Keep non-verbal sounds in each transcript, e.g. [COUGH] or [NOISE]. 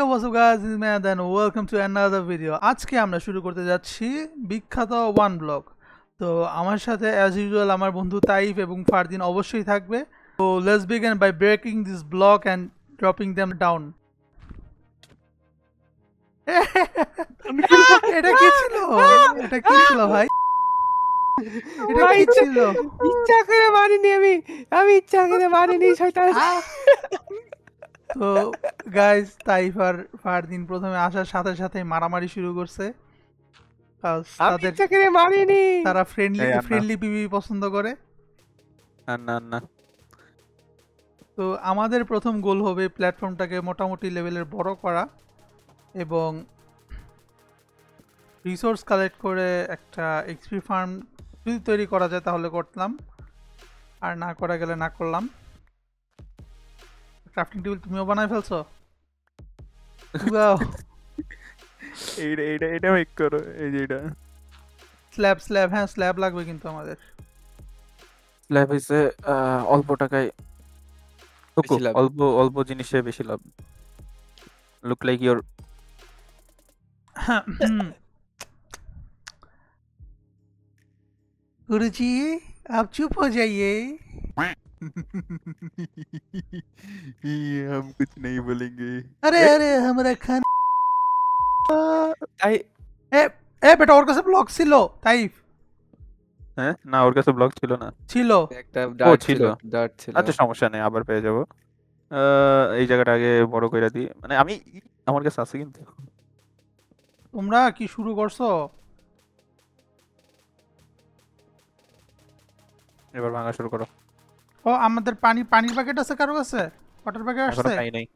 Up guys, this is Mad and welcome to another video. আজকে আমরা শুরু করতে যাচ্ছি বিখ্যাত ওয়ান ব্লগ তো আমার সাথে অ্যাজ ইউজুয়াল আমার বন্ধু তাইফ এবং ফারদিন অবশ্যই থাকবে। তো let's begin by breaking this block and dropping them down এটা কি ছিল? এটা কি ছিল ভাই? এটা কি ছিল? ইচ্ছা করে মারিনি আমি। আমি ইচ্ছা করে মারিনি শয়তান। তো গাইজ তাইফ আর ফারদিন প্রথমে আসার সাথে সাথে মারামারি শুরু করছে। তাদের মারিনি। তারা ফ্রেন্ডলি। ফ্রেন্ডলি পিভি পছন্দ করে। না না না তো আমাদের প্রথম গোল হবে প্ল্যাটফর্মটাকে মোটামুটি লেভেলের বড় করা এবং রিসোর্স কালেক্ট করে একটা এক্সপি ফার্ম যদি তৈরি করা যায় তাহলে করতাম। আর না করা গেলে না করলাম। ক্রাফটিং টেবিল তুমিও বানাই ফেলছো [LAUGHS] এইটা এইটা এটা মেক করো এই যে এটা স্ল্যাব স্ল্যাব হ্যাঁ স্ল্যাব লাগবে কিন্তু আমাদের স্ল্যাব হইছে আহ, অল্প টাকায় টুকু, বেশি লাভ। অল্প অল্প জিনিসে বেশি লাভ লুক লাইক ইওর गुरुजी आप चुप हो जाइए [LAUGHS] हम कुछ नहीं बोलेंगे अरे अरे हमारा खाना তাই এ এ বেটা ওর কাছে ব্লক ছিল তাইফ হ্যাঁ না ওর কাছে ব্লগ ছিল না ছিল একটা ডার্ট ছিল। ছিল ডার্ট ছিল আচ্ছা সমস্যা নেই আবার পেয়ে যাবো আহ, এই জায়গাটা আগে বড় করে দিই মানে আমি আমার কাছে আছে কিন্তু তোমরা কি শুরু করছো এবার ভাঙা শুরু করো ও আমাদের পানি পানির প্যাকেট আছে কারও কাছে? ওয়াটার প্যাকেট আসছে? পাই নাই।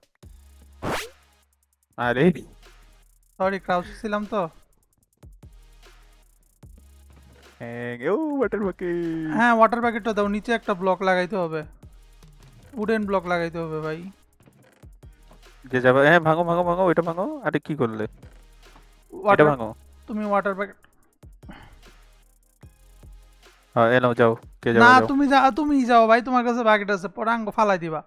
আরে। সরি ক্রাউচ ছিলাম তো। হ্যাঁ ও ওয়াটার হ্যাঁ প্যাকেটটা দাও নিচে একটা ব্লক লাগাইতে হবে। উডেন ব্লক লাগাইতে হবে ভাই। যে যাবে হ্যাঁ ভাঙো ভাঙো ভাঙো ওইটা ভাঙো। আরে কি করলে? এটা ওয়াটার ভাঙো। তুমি ওয়াটার প্যাকেট হ্যাঁ যাও কে না তুমি যা তুমি যাও ভাই তোমার কাছে প্যাকেট আছে পরে আঙ্গ ফালাই দিবা।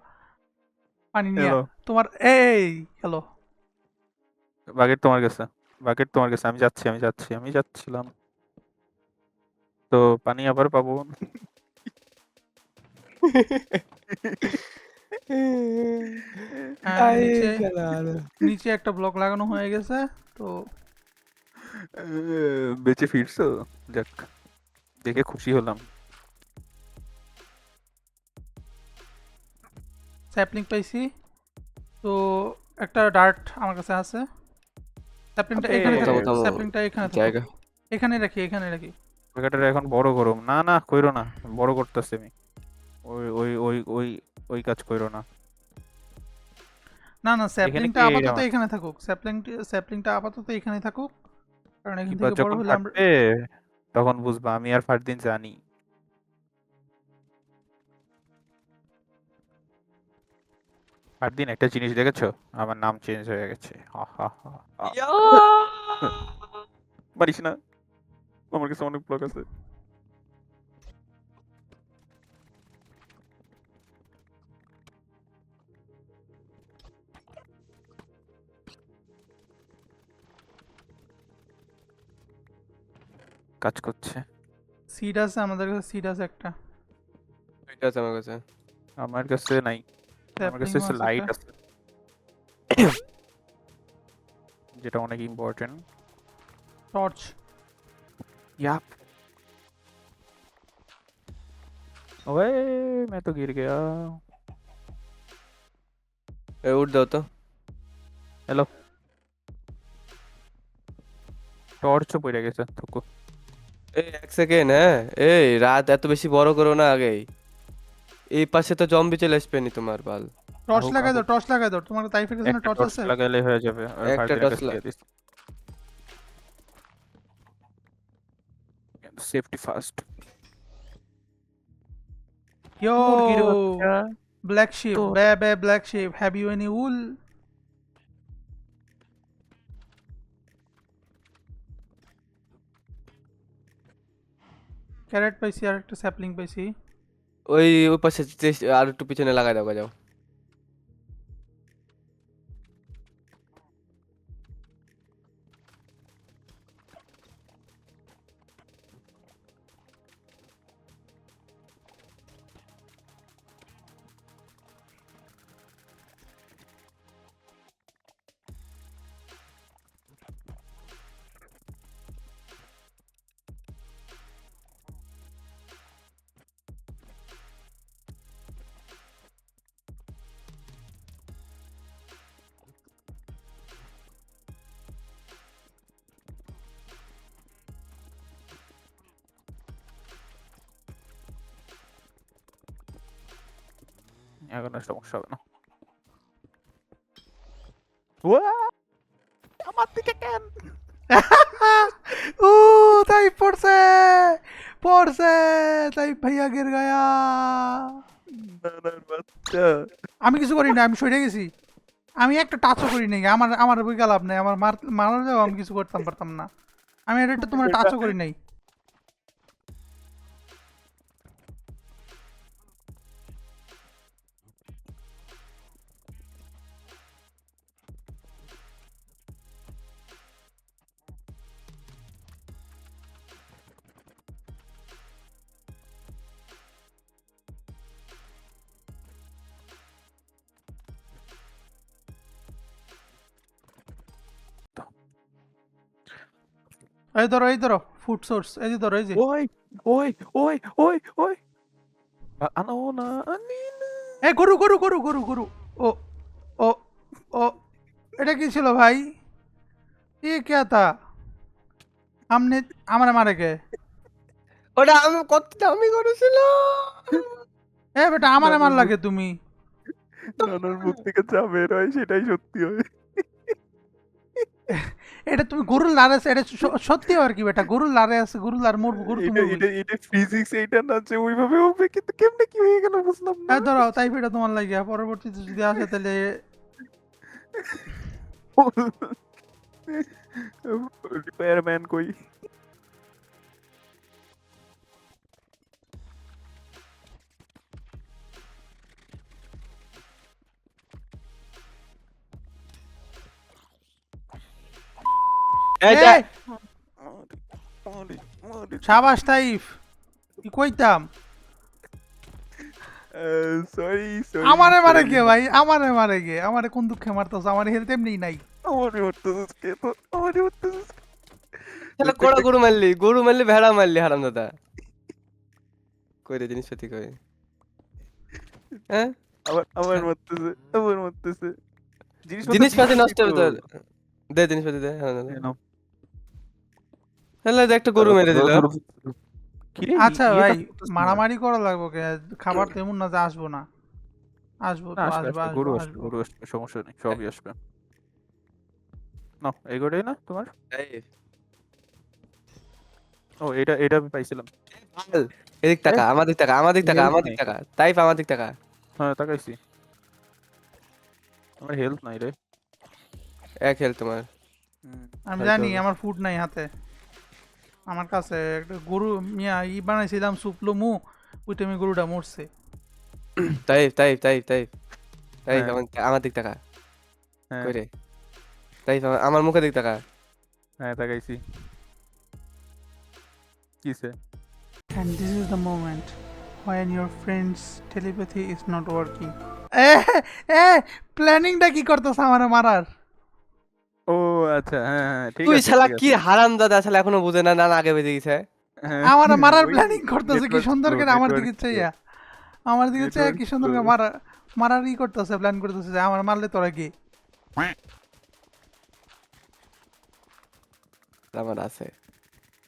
পানি নিয়ে। তোমার এই হ্যালো বাকেট তোমার কাছে বাকেট তোমার কাছে আমি যাচ্ছি আমি যাচ্ছি আমি যাচ্ছিলাম। তো পানি আবার পাবো। নিচে একটা ব্লক লাগানো হয়ে গেছে তো বেঁচে ফিরছো? যাক। দেখে খুশি হলাম। স্যাপলিং পাইছি। তো একটা ডার্ট আমার কাছে আছে। স্যাপলিংটা এখানে স্যাপলিংটা এখানে। জায়গা। এখানে রাখি এখানে রাখি। জায়গাটা এখন বড় গরম। না না কইরো না বড় করতেছি আমি। ওই ওই ওই ওই ওই কাজ কইরো না। না না স্যাপলিংটা আপাতত? এখানে থাকুক। স্যাপলিং স্যাপলিংটা আপাতত এখানে থাকুক। কারণ এখান থেকে বড় হলে আমরা তখন বুঝবা আমি আর ফারদিন জানি। ফারদিন একটা জিনিস দেখেছ? আমার নাম চেঞ্জ হয়ে গেছে। [LAUGHS] পারিস না। আমার কাছে অনেক ব্লগ আছে। কাজ করছে সিড আছে আমাদের কাছে সিড আছে একটা এটা আছে আমার কাছে আমার কাছে নাই আমার কাছে স্যাপলিং লাইট আছে যেটা অনেক ইম্পর্টেন্ট টর্চ याप ओए मैं तो गिर गया এ উঠ দাও তো টর্চ পড়ে গেছে থুকু এই এক সেকেন্ড হ্যাঁ? এই রাত এত বেশি বড় করো না আগেই এই পাশে তো জম্বি চলে আসবে নি তোমার বাল। টর্চ লাগাই দাও। টর্চ লাগাই দাও। তোমার কাছে একটা টর্চ টর্চ আছে? লাগালে হয়ে যাবে। একটা ফার্দিনের torch কাছে লা- দিয়ে this safety first yo black sheep baa baa black sheep have you any wool carrot পাইছি আর একটা স্যাপলিং পাইছি ওই ওই পাশে চেস- আর একটু পিছনে লাগাই দাও যাও এখন আর সমস্যা হবে না। আমার দিকে কেন? ও তাই পড়ছে পড়ছে তাই ভাইয়া গের গায়া। আমি কিছু করি না আমি সরে গেছি। আমি একটা টাচও করি নাই আমার আমার বই লাভ নাই আমার মার যাও আমি কিছু করতাম পারতাম না। আমি এটা তোমার টাচও করি নাই। এই ধরো এই ধরো ফুড সোর্স এই যে ধরো এই যে। ওই ওই ওই ওই ওই। আনো না আনি না। এই গরু গরু গরু গরু গরু। ও ও ও এটা কি ছিল ভাই? এ কে তা? আমনে আমার মারে কে? ওটা আমি কত দামি করেছিল এ বেটা আমারে মার লাগে তুমি। নানার মুখ থেকে যা বের হয় সেটাই সত্যি হয়। এটা তুমি গরুর লারে আছে এটা সত্যি আর কি বেটা গরুর লারে আছে গরুর লার মোর গরু এটা তুমি এটা এটা ফিজিক্স এটা না যে ওইভাবে হবে কিন্তু কেমনে কি হয়ে গেল বুঝলাম না। ধরো তাই এটা তোমার লাগে পরবর্তীতে যদি আসে তাহলে [LAUGHS] রিপেয়ারম্যান কই? সাবাস তাইফ কি কইতাম? সরি সরি আমারে মারে কে ভাই আমারে মারে কে আমারে কোন দুঃখে মারতাছ? আমার হেলথ এমনি নাই। আমারই উঠতেছিস কে তো? আমারই উঠতেছিস তাহলে কোড়া গরু মারলি গরু মারলি ভেড়া মারলি হারাম দাদা। কই রে জিনিসপাতি কই? হ্যাঁ? আবার আবার মরতেছে আবার মরতেছে। জিনিসপাতি নষ্ট হবে তোর। দে জিনিসপাতি দে হারাম দাদা। তাহলে একটা গরু মেরে দিল। আচ্ছা ভাই মারামারি করা লাগবে কে খাবার তো এমন না যে আসব না। আসব তো আসব গরু আসবে। গরু আসবে সমস্যা নেই সবই আসবে। না এই গরুটাই না তোমার? ও এটা এটা আমি পাইছিলাম। এদিক টাকা আমাদের টাকা আমাদের টাকা আমাদের। টাকা তাইফ আমাদের টাকা হ্যাঁ তাকাইছি। আমার হেলথ নাই রে। এক হেল তোমার। আমি জানি আমার ফুড নাই হাতে। আমার কাছে একটা গরু মিয়া ই বানাইছিলাম সুপলো মু ওইটা আমি গরুটা মরছে। তাইফ তাইফ তাইফ তাইফ। তাইফ হ্যাঁ। আমার- আমার দিক টাকা হ্যাঁ। কই রে? তাইফ আমার- আমার মুখে দিক টাকা হ্যাঁ তাকাইছি। কিসে? And this is the moment when your friend's telepathy is not working. এ এ প্ল্যানিংটা কি করতেছ আমার মারার? ও আচ্ছা হ্যাঁ হ্যাঁ ঠিক তুই শালা কি হারাম দাদা শালা এখনও বুঝে না না আগে বেজে গেছে। হ্যাঁ, আমার মারার প্ল্যানিং করতেছে কি? সুন্দর করে আমার দিকে চাইয়া আমার দিকে চাইয়া কি সুন্দর করে মারা মারার ই করতেছে প্ল্যান করতেছে যে আমার মারলে তোরা কি? আমার আছে।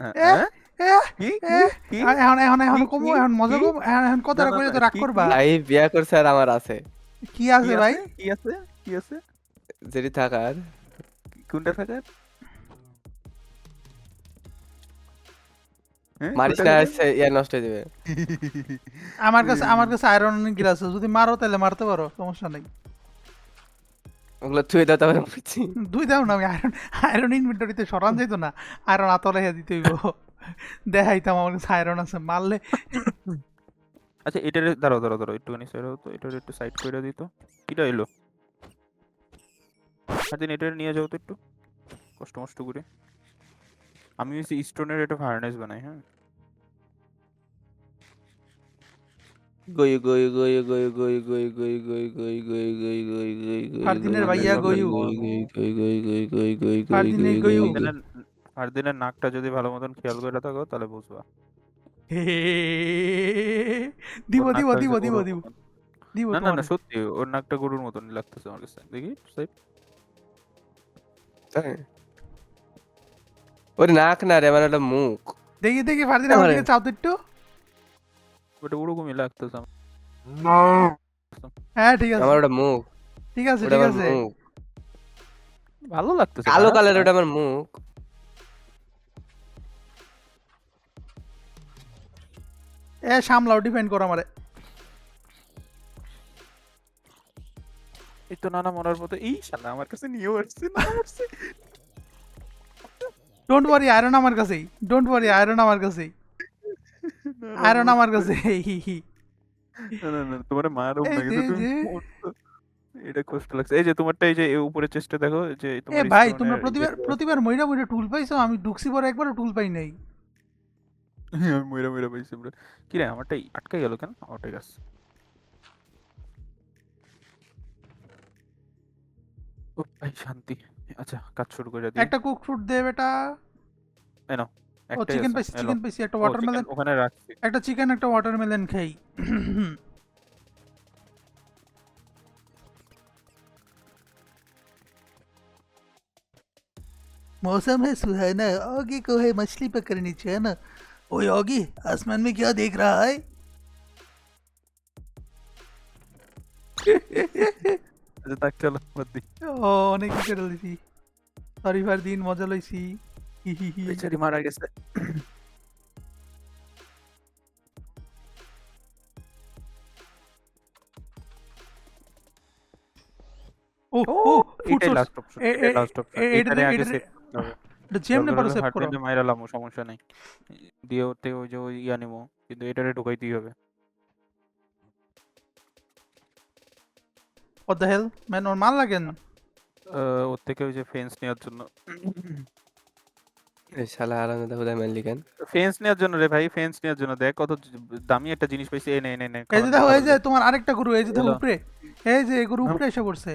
হ্যাঁ, এ, হ্যাঁ? এ, কি এ, কি কি? আর এখন এখন এখন কমু এখন মজা কম এখন এখন কথাটা না, না, কইলে তো রাগ কি, করবা তাই বিয়া করছে আর আমার আছে। কি কি আছে? ভাই কি আছে? কি আছে? যেটি থাকার কোনটা থাকার হ্যাঁ, মারিস না ইয়া নষ্ট হয়ে যাবে। [LAUGHS] আমার কাছে আমার কাছে আয়রন গিলাস যদি মারো তাহলে মারতে পারো সমস্যা নাই। ওগুলো দাও তারপরে [LAUGHS] দাও না আমি আয়রন আয়রন ইনভেন্টরিতে সরান না আয়রন আতলে হয়ে [LAUGHS] দেখাইতাম আমার কাছে আয়রন আছে মারলে। আচ্ছা এটার দাঁড়াও দাঁড়াও দাঁড়াও একটুখানি সাইড হতো এটার একটু সাইড করে দিত এটা এলো দিন এটা নিয়ে যাও তো একটু কষ্ট মষ্ট করে আমি হচ্ছে স্টোনের একটা ফার্নেস বানাই হ্যাঁ গই গই গই গই গই গই গই গই গই গই গই গই গই গই ফারদিনের ভাইয়া গইউ। গই গই গই গই গই গই গই ফারদিনের গই গই আর দিনের নাকটা যদি ভালো মতন খেয়াল করে থাকো তাহলে বুঝবা দিব দিব দিব দিব দিব দিব না না না সত্যি ওর নাকটা গরুর মতন লাগতেছে আমার কাছে দেখি side। তাই? ওর নাক না রে মানে ওটা মুখ। দেখি দেখি ফারদিন আমার। দিকে চাও তো একটু। ওটা ওরকমই লাগতেছে হ্যাঁ ঠিক আছে। আমার ওটা মুখ। ঠিক আছে ঠিক আছে। মুখ। ভালো লাগতেছে কালো কালার। ওটা আমার মুখ। এ সামলাও ডিফেন্ড করো আমারে। এই তো নানা মরার পথে এই শালা আমার কাছে নিয়েও আসছে না আসছে। ডোন্ট ওয়ারি আয়রন আমার কাছেই। ডোন্ট ওয়ারি আয়রন আমার কাছেই। আয়রন আমার কাছে। না না না তোমার এই না কিন্তু তুমি এটা কষ্ট লাগছে। এই যে তোমারটা এই যে এই উপরের চেষ্টা দেখো যে তোমার ভাই তোমরা প্রতিবার প্রতিবার মইরা মইরা টুল পাইছো? আমি ঢুকছি পরে একবারও টুল পাই নাই। আমি মইরা মইরা পাইছি আমরা। কি রে আমারটাই আটকে গেল কেন? ওটাই আছে ও ভাই শান্তি আচ্ছা কাজ শুরু করে দিই একটা কুক ফ্রুট দে বেটা ও একটাই চিকেন আছে, পাইছি এলো। চিকেন পাইছি একটা ও, ওয়াটারমেলন chicken ওখানে রাখছি একটা চিকেন একটা ওয়াটারমেলন খাই मौसम है सुहाना ऑगी को है मछली पकड़नी चाहिए ना ओए ऑगी आसमान में क्या देख रहा है আচ্ছা চলো বাদ দিই ও অনেক লইছি সরি দিন মজা লইছি। হি হি হি। বেচারি মারা গেছে। ও ও ও এটাই লাস্ট অপশন এটাই লাস্ট অপশন এ- এটা আগে সেভ এটা যেমনে পারো সেভ করো। মাইরালাম সমস্যা নেই। দিয়ে ওতে ওই যে ওই ইয়া নেব কিন্তু এটারে ঢুকাইতেই হবে। What the hell? ম্যান ওর again. ওর থেকে ওই যে ফেন্স নেওয়ার জন্য শালা আলাদা কোথায় মারলি কেন ফেন্স নেওয়ার জন্য রে ভাই ফেন্স নেওয়ার জন্য দেখ কত দামি একটা জিনিস পাইছি এই নে নে নে এই যে দেখো এই যে। তোমার আরেকটা গরু এই যে দেখো। উপরে এই যে এই গরু উপরে এসে পড়ছে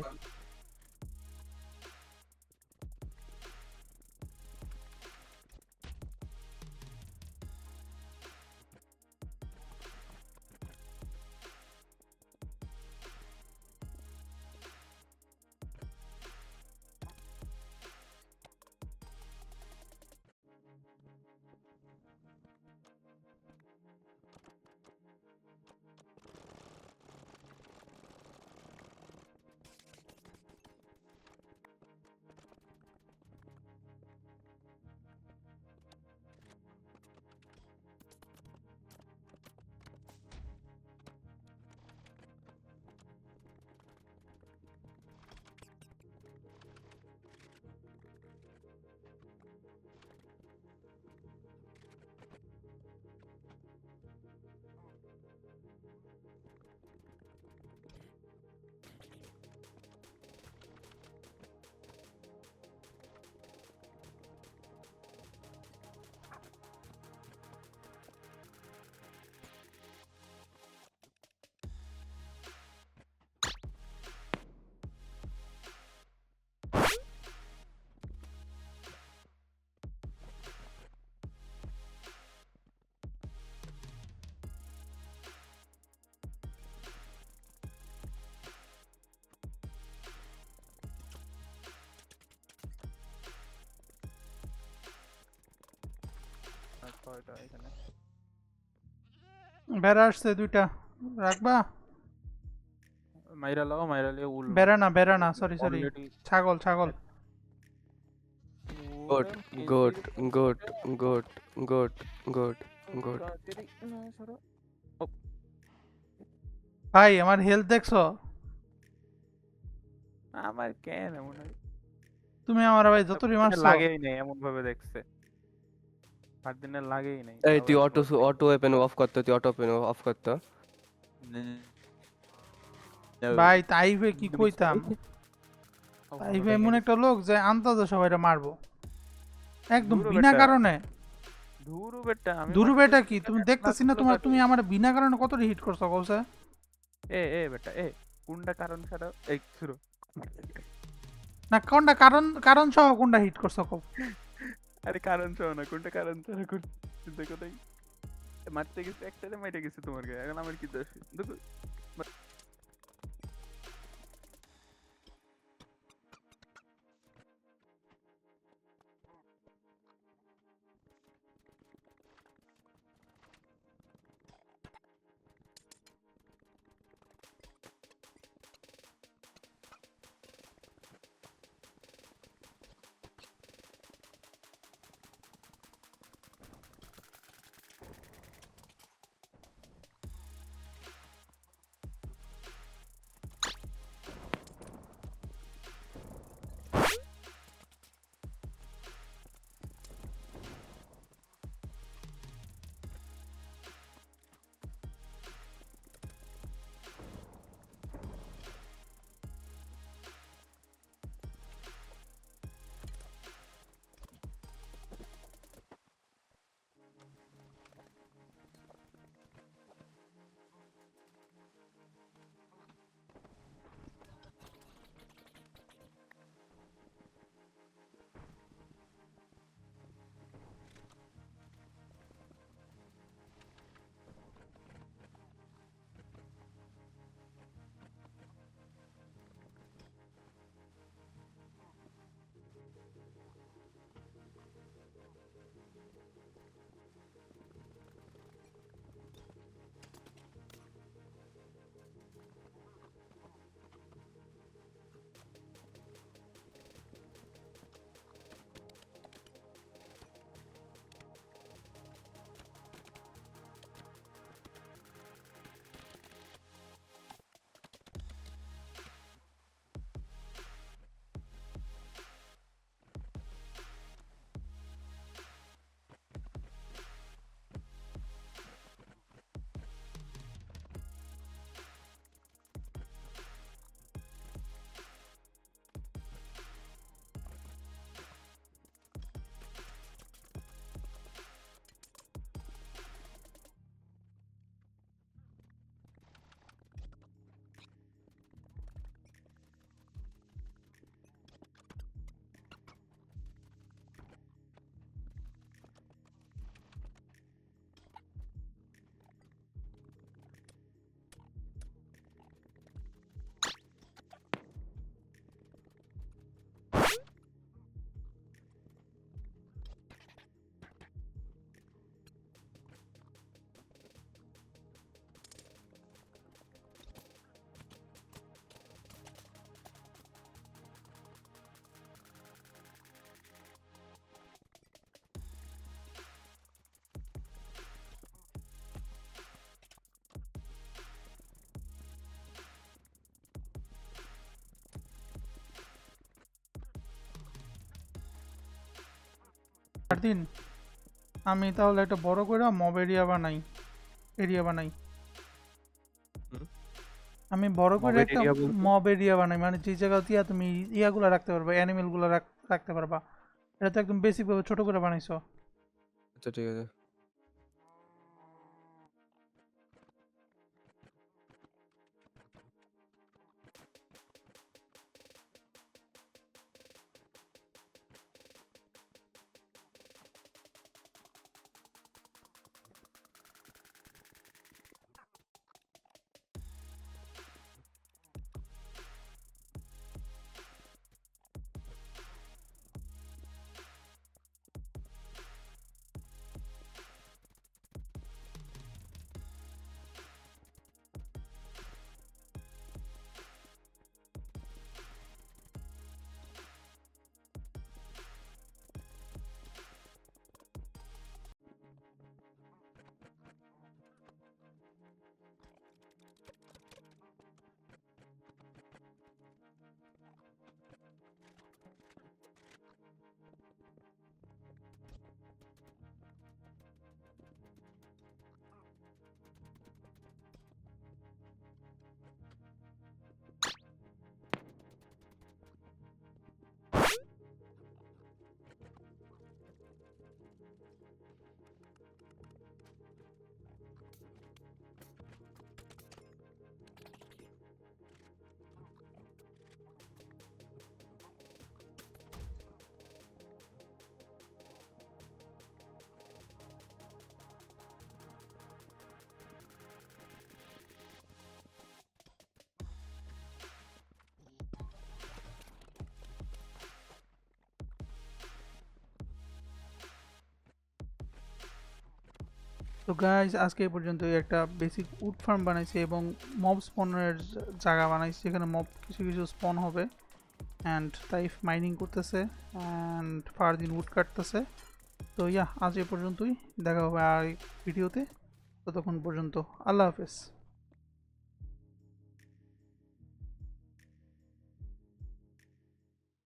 ছয়টা এখানে। বেড়া আসছে দুইটা। রাখবা? মাইরা লাও মাইরা লিয়ে উল। বেড়া না বেড়া না সরি সরি ছাগল ছাগল। Goat goat goat goat goat goat goat. ভাই আমার হেলথ দেখছ? আমার কেন? এমন তুমি আমার ভাই যতই দিনের মারছো। লাগেই নেই এমন ভাবে দেখছে। আট দিনের লাগেই নেই। এই তুই অটো অটো ওপেন অফ করতো তুই অটো ওপেন অফ করতো। "নে- ভাই কি কইতাম? এমন একটা লোক যে আন্তাজে সবাইটা মারবো। একদম বিনা কারণে। ধুরু বেটা আমি দুরু মারতে বেটা কি? তুমি দেখতেছি না তোমার তুমি আমার বিনা কারণে কত হিট করছ কৌসা এ এ বেটা এ কোনটা কারণ ছাড়া? এই শুরু। না কোনটা কারণ কারণ সহ কোনটা হিট করছ কও? আরে কারণ চাও না, কোনটা কারণ চাও না কোনটা চিন্তা কোথায় মারতে গেছে একটা মাইটা গেছে তোমার গায়ে এখন আমার কি দোষ? দেখো ফারদিন আমি তাহলে একটা বড় করে মব এরিয়া বানাই এরিয়া বানাই। আমি বড় করে একটা মব এরিয়া বানাই মানে যে জায়গা দিয়ে তুমি ইয়াগুলো রাখতে পারবা অ্যানিমেলগুলো রাখতে পারবা। এটা তো একদম বেসিক ভাবে ছোট করে বানাইছো। আচ্ছা ঠিক আছে। তো গাইজ আজকে এই পর্যন্ত একটা বেসিক উড ফার্ম বানাইছে এবং মব স্পনের জায়গা বানাইছে, যেখানে মব কিছু কিছু স্পন হবে। অ্যান্ড তাই মাইনিং করতেছে অ্যান্ড ফারদিন উড কাটতেছে। তো ইয়া আজ এ পর্যন্তই। দেখা হবে আর ভিডিওতে ততক্ষণ পর্যন্ত, আল্লাহ হাফেজ।